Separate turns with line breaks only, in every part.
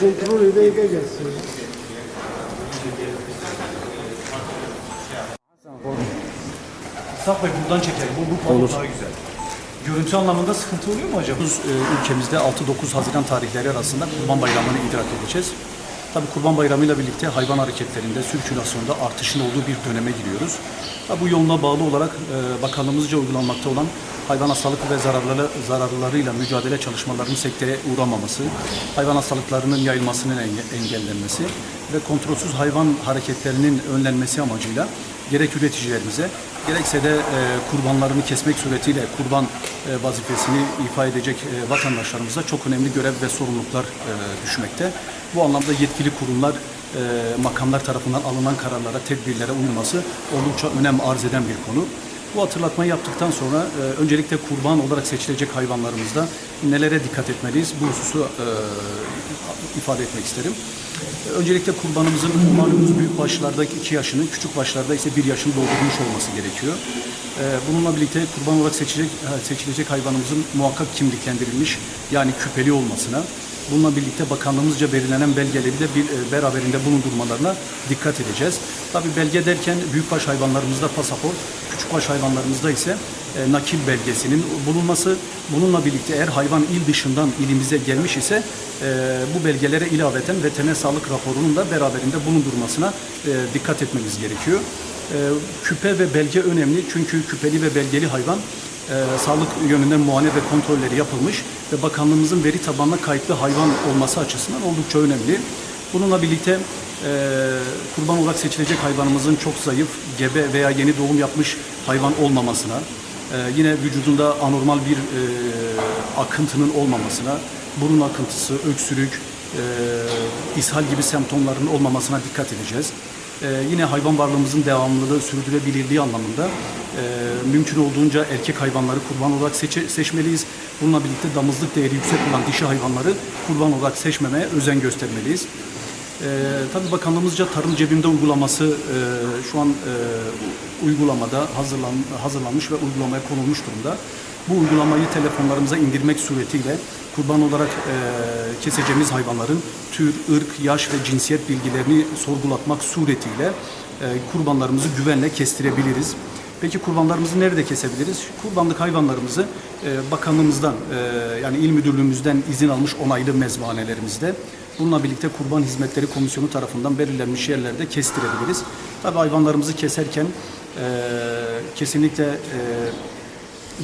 Kontrol ede edeceksin.
İshak Bey buradan çekelim. Bu, bu pamuk daha güzel. Görüntü anlamında sıkıntı oluyor mu acaba? Biz, e, ülkemizde 6-9 Haziran tarihleri arasında Kurban Bayramı'nı idrak edeceğiz. Tabii Kurban Bayramı ile birlikte hayvan hareketlerinde, sirkülasyonda artışın olduğu bir döneme giriyoruz. Tabii bu yoluna bağlı olarak e, bakanlığımızca uygulanmakta olan hayvan hastalık ve zararları, zararlarıyla mücadele çalışmalarının sekteye uğramaması, hayvan hastalıklarının yayılmasının enge- engellenmesi ve kontrolsüz hayvan hareketlerinin önlenmesi amacıyla gerek üreticilerimize gerekse de e, kurbanlarını kesmek suretiyle kurban e, vazifesini ifa edecek e, vatandaşlarımıza çok önemli görev ve sorumluluklar e, düşmekte. Bu anlamda yetkili kurumlar, e, makamlar tarafından alınan kararlara, tedbirlere uyulması oldukça önem arz eden bir konu. Bu hatırlatmayı yaptıktan sonra e, öncelikle kurban olarak seçilecek hayvanlarımızda nelere dikkat etmeliyiz bu hususu e, ifade etmek isterim. E, Öncelikle kurbanımızın malumunuz büyük başlardaki 2 yaşını, küçük başlarda ise 1 yaşını doldurmuş olması gerekiyor. E, Bununla birlikte kurban olarak seçilecek, seçilecek hayvanımızın muhakkak kimliklendirilmiş yani küpeli olmasına, Bununla birlikte bakanlığımızca belirlenen belgeleri de bir e, beraberinde bulundurmalarına dikkat edeceğiz. Tabii belge derken büyükbaş hayvanlarımızda pasaport, küçükbaş hayvanlarımızda ise e, nakil belgesinin bulunması. Bununla birlikte eğer hayvan il dışından ilimize gelmiş ise e, bu belgelere ilaveten veteriner sağlık raporunun da beraberinde bulundurmasına dikkat etmemiz gerekiyor. Küpe ve belge önemli çünkü küpeli ve belgeli hayvan sağlık yönünden muayene ve kontrolleri yapılmış ve bakanlığımızın veri tabanına kayıtlı hayvan olması açısından oldukça önemli. Bununla birlikte e, kurban olarak seçilecek hayvanımızın çok zayıf, gebe veya yeni doğum yapmış hayvan olmamasına, e, yine vücudunda anormal bir e, akıntının olmamasına, burun akıntısı, öksürük, e, ishal gibi semptomların olmamasına dikkat edeceğiz. Ee, yine hayvan varlığımızın devamlılığı, sürdürülebilirliği anlamında e, mümkün olduğunca erkek hayvanları kurban olarak seçe- seçmeliyiz. Bununla birlikte damızlık değeri yüksek olan dişi hayvanları kurban olarak seçmemeye özen göstermeliyiz. Ee, tabii bakanlığımızca tarım cebimde uygulaması e, şu an e, uygulamada hazırlan, hazırlanmış ve uygulamaya konulmuş durumda. Bu uygulamayı telefonlarımıza indirmek suretiyle kurban olarak e, keseceğimiz hayvanların tür, ırk, yaş ve cinsiyet bilgilerini sorgulatmak suretiyle e, kurbanlarımızı güvenle kestirebiliriz. Peki kurbanlarımızı nerede kesebiliriz? Kurbanlık hayvanlarımızı e, bakanlığımızdan e, yani il müdürlüğümüzden izin almış onaylı mezbanelerimizde bununla birlikte kurban hizmetleri komisyonu tarafından belirlenmiş yerlerde kestirebiliriz. Tabii hayvanlarımızı keserken e, kesinlikle e,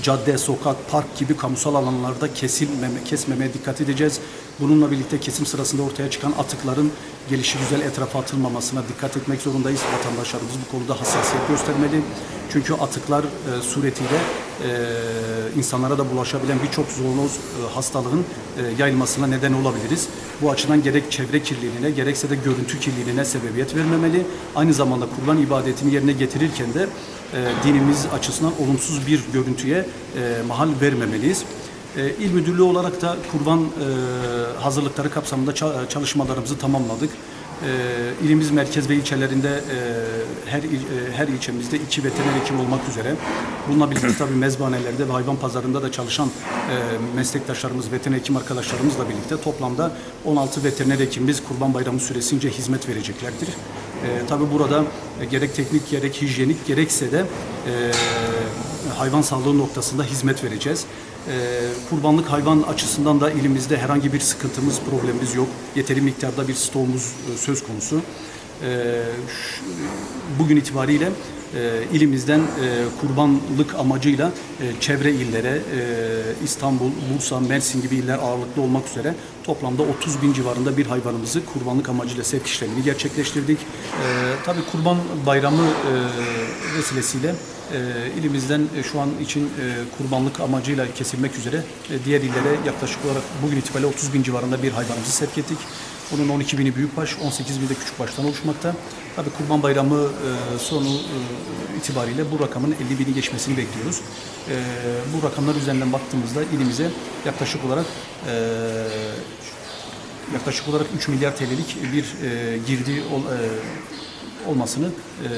cadde, sokak, park gibi kamusal alanlarda kesilmeme, kesmemeye dikkat edeceğiz. Bununla birlikte kesim sırasında ortaya çıkan atıkların gelişi güzel etrafa atılmamasına dikkat etmek zorundayız. Vatandaşlarımız bu konuda hassasiyet göstermeli. Çünkü atıklar e, suretiyle e, insanlara da bulaşabilen birçok zoonoz e, hastalığın e, yayılmasına neden olabiliriz. Bu açıdan gerek çevre kirliliğine gerekse de görüntü kirliliğine sebebiyet vermemeli. Aynı zamanda kurban ibadetini yerine getirirken de e, dinimiz açısından olumsuz bir görüntüye e, mahal vermemeliyiz. E, İl Müdürlüğü olarak da kurban e, hazırlıkları kapsamında ça- çalışmalarımızı tamamladık. E, ilimiz merkez ve ilçelerinde e, her il- e, her ilçemizde iki veteriner hekim olmak üzere. Bununla birlikte tabii mezbanelerde ve hayvan pazarında da çalışan e, meslektaşlarımız, veteriner hekim arkadaşlarımızla birlikte toplamda 16 veteriner hekimimiz Kurban Bayramı süresince hizmet vereceklerdir. E, tabii burada e, gerek teknik gerek hijyenik gerekse de e, hayvan sağlığı noktasında hizmet vereceğiz. E, kurbanlık hayvan açısından da ilimizde herhangi bir sıkıntımız, problemimiz yok. Yeteri miktarda bir stoğumuz e, söz konusu. E, şu- bugün itibariyle e, ilimizden e, kurbanlık amacıyla e, çevre illere İstanbul, Bursa, Mersin gibi iller ağırlıklı olmak üzere toplamda 30 bin civarında bir hayvanımızı kurbanlık amacıyla sevk işlemini gerçekleştirdik. E, tabii Kurban Bayramı vesilesiyle e, ilimizden e, şu an için e, kurbanlık amacıyla kesilmek üzere e, diğer illere yaklaşık olarak bugün itibariyle 30 bin civarında bir hayvanımızı sevk ettik. Bunun 12 bini büyükbaş, 18 bini de küçükbaştan oluşmakta. Tabii Kurban Bayramı e, sonu e, itibariyle bu rakamın 50 bini geçmesini bekliyoruz. E, bu rakamlar üzerinden baktığımızda ilimize yaklaşık olarak e, yaklaşık olarak 3 milyar TL'lik bir e, girdi e, olmasını e,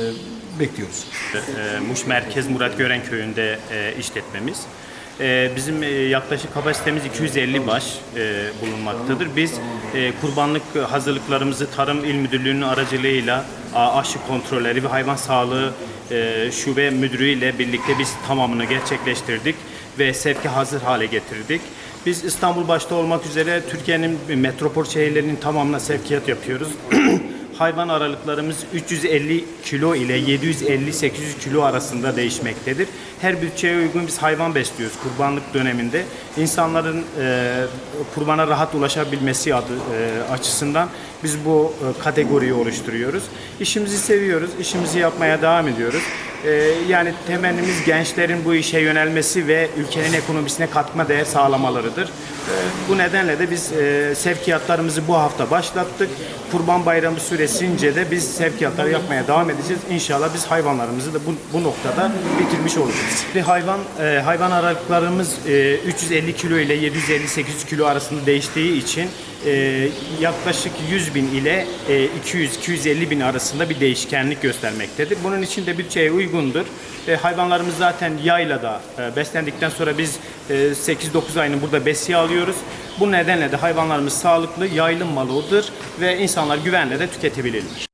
bekliyoruz.
E, Muş Merkez Murat Gören Köyü'nde e, işletmemiz. E, bizim e, yaklaşık kapasitemiz 250 baş e, bulunmaktadır. Biz e, kurbanlık hazırlıklarımızı Tarım İl Müdürlüğü'nün aracılığıyla aşı kontrolleri ve hayvan sağlığı e, şube müdürü ile birlikte biz tamamını gerçekleştirdik ve sevke hazır hale getirdik. Biz İstanbul başta olmak üzere Türkiye'nin metropol şehirlerinin tamamına sevkiyat yapıyoruz. hayvan aralıklarımız 350 kilo ile 750-800 kilo arasında değişmektedir. Her bütçeye uygun biz hayvan besliyoruz kurbanlık döneminde. İnsanların e, kurbana rahat ulaşabilmesi adı e, açısından biz bu e, kategoriyi oluşturuyoruz. İşimizi seviyoruz, işimizi yapmaya devam ediyoruz. E, yani temennimiz gençlerin bu işe yönelmesi ve ülkenin ekonomisine katma değer sağlamalarıdır. Bu nedenle de biz e, sevkiyatlarımızı bu hafta başlattık. Kurban Bayramı süresince de biz sevkiyatları yapmaya devam edeceğiz. İnşallah biz hayvanlarımızı da bu, bu noktada bitirmiş olacağız. Bir hayvan e, hayvan aralıklarımız e, 350 kilo ile 750-800 kilo arasında değiştiği için e, yaklaşık 100 bin ile e, 200-250 bin arasında bir değişkenlik göstermektedir. Bunun için de bütçeye uygundur. E, hayvanlarımız zaten yayla da e, beslendikten sonra biz e, 8-9 ayını burada besiye alıyoruz. Bu nedenle de hayvanlarımız sağlıklı, yaylım malıdır ve insanlar güvenle de tüketebilirler.